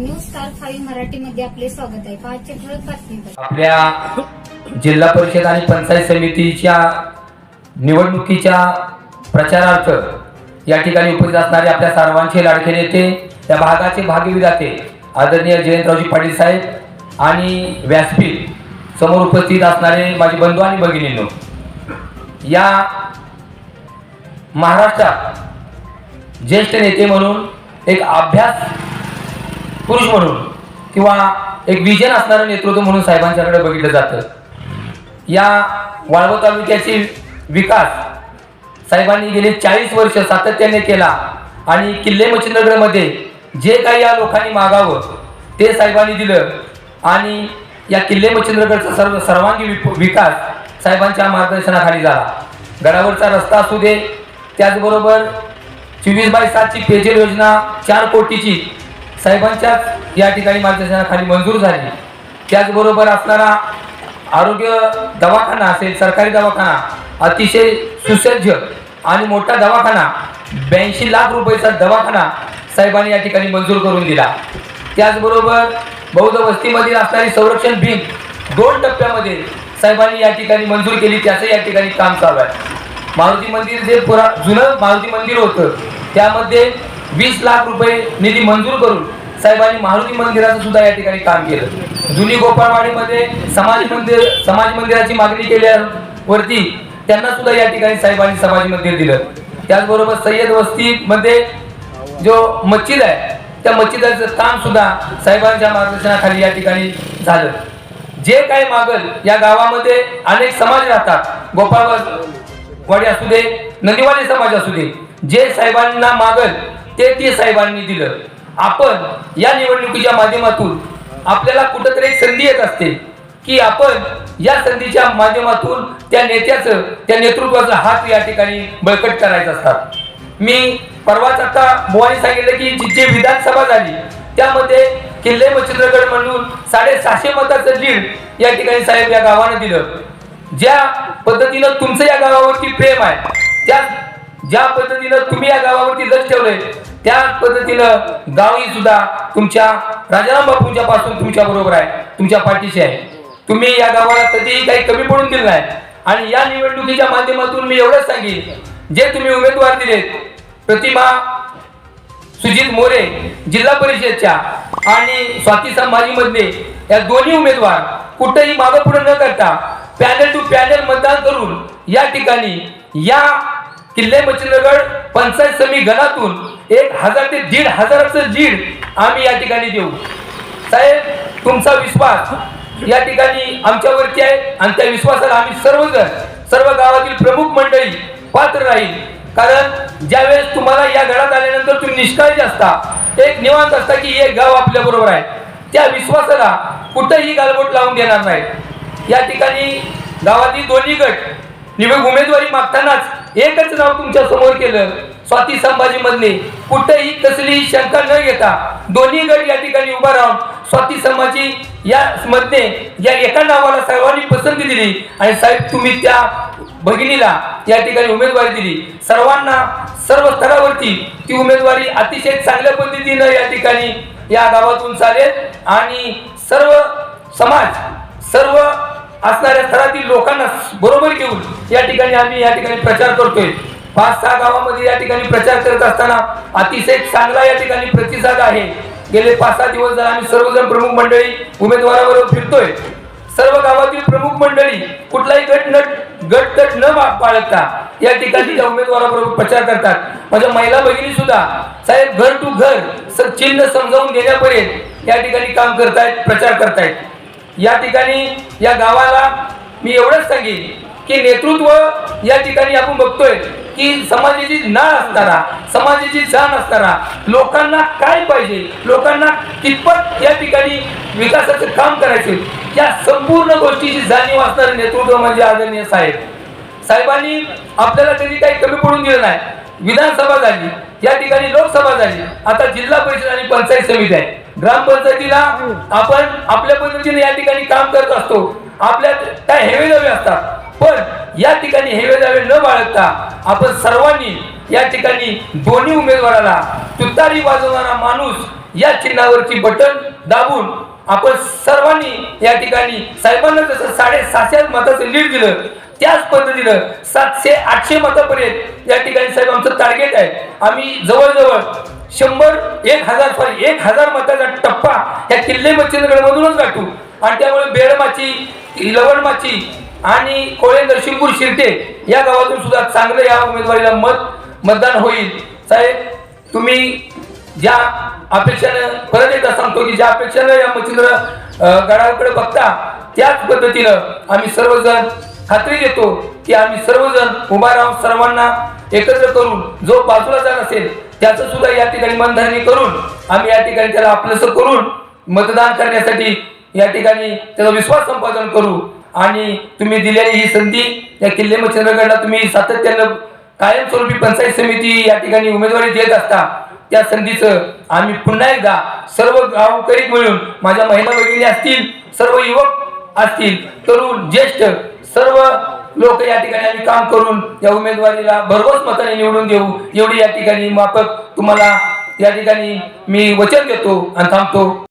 Five आपले स्वागत आहे. पाचशे ठळक आपल्या जिल्हा परिषद आणि पंचायत समितीच्या निवडणुकीच्या प्रचारार्थ या ठिकाणी उपस्थित असणारे आपल्या सर्वांचे लाडके नेते त्या भागाचे भाग्यविधाते आदरणीय जयंतरावजी पाटील साहेब आणि व्यासपीठ समोर उपस्थित असणारे माझे बंधू आणि भगिनींनो या महाराष्ट्रात ज्येष्ठ नेते म्हणून एक अभ्यास पुरुष म्हणून किंवा एक विजन असणारं नेतृत्व म्हणून साहेबांच्याकडे बघितलं जातं. या वाळवं तालुक्याची विकास साहेबांनी गेले चाळीस वर्ष सातत्याने केला आणि किल्ले मच्छिंद्रगडमध्ये जे काही या लोकांनी मागावं ते साहेबांनी दिलं आणि या किल्ले मच्छिंद्रगडचा सर्व सर्वांगी विकास साहेबांच्या मार्गदर्शनाखाली झाला. गडावरचा रस्ता असू दे त्याचबरोबर चोवीस बाय सातची पेजल योजना चार कोटीची साहेबांच्याच या ठिकाणी मार्गदर्शनाखाली मंजूर झाली. त्याचबरोबर असणारा आरोग्य दवाखाना असेल सरकारी दवाखाना अतिशय सुसज्ज आणि मोठा दवाखाना ब्याऐंशी लाख रुपयेचा दवाखाना साहेबांनी या ठिकाणी मंजूर करून दिला. त्याचबरोबर बौद्ध वस्तीमधील असणारी संरक्षण भिंत दोन टप्प्यामध्ये साहेबांनी या ठिकाणी मंजूर केली त्याचं या ठिकाणी काम चालू आहे. मारुती मंदिर जे पुरा जुनं मारुती मंदिर होतं त्यामध्ये वीस लाख रुपये निधी मंजूर करून साहेबांनी मारुती मंदिराचं सुद्धा या ठिकाणी काम केलं. जुनी गोपाळवाडीमध्ये समाज मंदिर समाज मंदिराची मागणी केल्यावरती त्यांना सुद्धा या ठिकाणी साहेबांनी समाज मंदिर दिलं. त्याचबरोबर सय्यद वस्तीमध्ये जो मस्जिद आहे त्या मस्जिदाचं काम सुद्धा साहेबांच्या मार्गदर्शनाखाली या ठिकाणी झालं. जे काही मागल या गावामध्ये अनेक समाज राहतात. गोपाळवाडी असू दे नदीवाडी समाज असू दे. जे साहेबांना मागल ते ते साहेबांनी दिलं. आपण या निवडणुकीच्या माध्यमातून आपल्याला कुठंतरी संधी येत असते की आपण या संधीच्या माध्यमातून त्या नेत्याचं त्या नेतृत्वाचा हात या ठिकाणी बळकट करायचा असतात. मी परवाच आता बुवानी सांगितलं की जी जी विधानसभा झाली त्यामध्ये किल्ले मच्छिंद्रगड म्हणून साडेसहाशे मताचं लीड या ठिकाणी साहेब या गावानं दिलं. ज्या पद्धतीनं तुमचं या गावावरती प्रेम आहे त्या ज्या पद्धतीनं तुम्ही या गावावरती लक्ष ठेवलंय त्या पद्धतीनं गावही सुद्धा तुमच्या राजाराम बापूंच्या पासून तुमच्या बरोबर आहे तुमच्या पाठीशी आहे. तुम्ही या गावाला कधीही काही कमी पडून दिलं नाही. आणि या निवडणुकीच्या माध्यमातून मी एवढंच सांगेन जे तुम्ही उमेदवार दिलेत प्रतिमा सुजित मोरे जिल्हा परिषदच्या आणि स्वाती संभाजीमधले या दोन्ही उमेदवार कुठेही मागं पुढे न करता पॅनल टू पॅनल मतदान करून या ठिकाणी या किल्ले मच्छिंद्रगड पंचायत समिती गणातून एक हजार ते दीड हजाराचं जीड आम्ही या ठिकाणी देऊ. साहेब तुमचा विश्वास या ठिकाणी आमच्यावरती आहे आणि त्या विश्वासाला आम्ही सर्वजण सर्व गावातील प्रमुख मंडळी पात्र राहील. कारण ज्यावेळेस तुम्हाला या गडात आल्यानंतर तुम्ही निष्काळजी असता एक निवांत असता की हे गाव आपल्या बरोबर आहे. त्या विश्वासाला कुठंही गालबोट लावून देणार नाही. या ठिकाणी गावातील दोन्ही गट निवड उमेदवारी मागतानाच एकच नाव तुमच्यासमोर केलं. स्वाती संभाजी मधले कुठेही कसली शंका न घेता दोन्ही गट या ठिकाणी उभा राहून स्वाती संभाजी या मध्ये या एका नावाला सर्वांनी पसंती दिली. आणि साहेब तुम्ही त्या भगिनीला या ठिकाणी उमेदवारी दिली. सर्वांना सर्व स्तरावरती ती उमेदवारी अतिशय चांगल्या पद्धतीनं या ठिकाणी या गावातून चालेल. आणि सर्व समाज सर्व असणाऱ्या स्थळातील लोकांना बरोबर घेऊन या ठिकाणी आम्ही या ठिकाणी प्रचार करतोय. पाच सहा गावामध्ये या ठिकाणी प्रचार करत असताना अतिशय चांगला या ठिकाणी प्रतिसाद आहे. गेले पाच सहा दिवस जर आम्ही सर्वजण प्रमुख मंडळी उमेदवाराबरोबर फिरतोय. सर्व गावातील प्रमुख मंडळी कुठलाही गट न गट तट न बा- बाळगता या ठिकाणी त्या उमेदवाराबरोबर प्रचार करतात. माझ्या महिला भगिनी सुद्धा साहेब घर टू घर स- चिन्ह समजावून देण्यापर्यंत या ठिकाणी काम करतायत प्रचार करतायत. या ठिकाणी या गावाला मी एवढंच सांगेन की नेतृत्व या ठिकाणी आपण बघतोय की समाजाची नाळ असताना समाजाची जाण असताना लोकांना काय पाहिजे? लोकांना कितपत या ठिकाणी विकासाचं काम करायचे? या संपूर्ण गोष्टीची जाणीव असणारे नेतृत्व म्हणजे आदरणीय साहेब. साहेबांनी आपल्याला कधी काही कमी पडून दिलं नाही. विधानसभा झाली या ठिकाणी लोकसभा झाली आता जिल्हा परिषद आणि पंचायत समिती आहे. ग्रामपंचायतीला आपण आपल्या पद्धतीने या ठिकाणी काम करत असतो. आपल्या काय हेवे दावे असतात. पण या ठिकाणी हेवे दावे न बाळगता आपण सर्वांनी या ठिकाणी दोन्ही उमेदवाराला तुतारी वाजवणारा माणूस या चिन्हावरची बटन दाबून आपण सर्वांनी या ठिकाणी साहेबांना जसं साडेसातशे मताचं लीड दिलं त्याच पद्धतीनं सातशे आठशे मतापर्यंत या ठिकाणी साहेब आमचं टार्गेट आहे. आम्ही जवळजवळ शंभर एक हजार सॉरी एक हजार मताचा टप्पा या किल्ले मच्छिंद्रगडमधूनच गाठू आणि त्यामुळे बेळमाची लवणमाची आणि कोळे नरसिंहपूर शिरटे या गावातून सुद्धा चांगलं या उमेदवारीला मत मतदान होईल. साहेब तुम्ही ज्या अपेक्षानं परत एकदा सांगतो की ज्या अपेक्षानं या मच्छिंद्र गडाकडे बघता त्याच पद्धतीनं आम्ही सर्वजण खात्री देतो की आम्ही सर्वजण उभा राहून सर्वांना एकत्र करून जो बाजूला जात असेल त्याचं सुद्धा या ठिकाणी मनधरणी करून आम्ही या ठिकाणी त्याला आपलंसं करून मतदान करण्यासाठी या ठिकाणी त्याचा विश्वास संपादन करू. आणि तुम्ही दिलेली ही संधी या किल्ले मच्छिंद्रगडला तुम्ही सातत्यानं कायमस्वरूपी पंचायत समिती या ठिकाणी उमेदवारी देत असता त्या संधीचं आम्ही पुन्हा एकदा सर्व गावकरी मिळून माझ्या महिला भगिनी असतील सर्व युवक असतील तरुण ज्येष्ठ सर्व लोक या ठिकाणी आम्ही काम करून या उमेदवारीला भरघोस मताने निवडून देऊ. एवढी या ठिकाणी माफक तुम्हाला या ठिकाणी मी वचन देतो आणि थांबतो.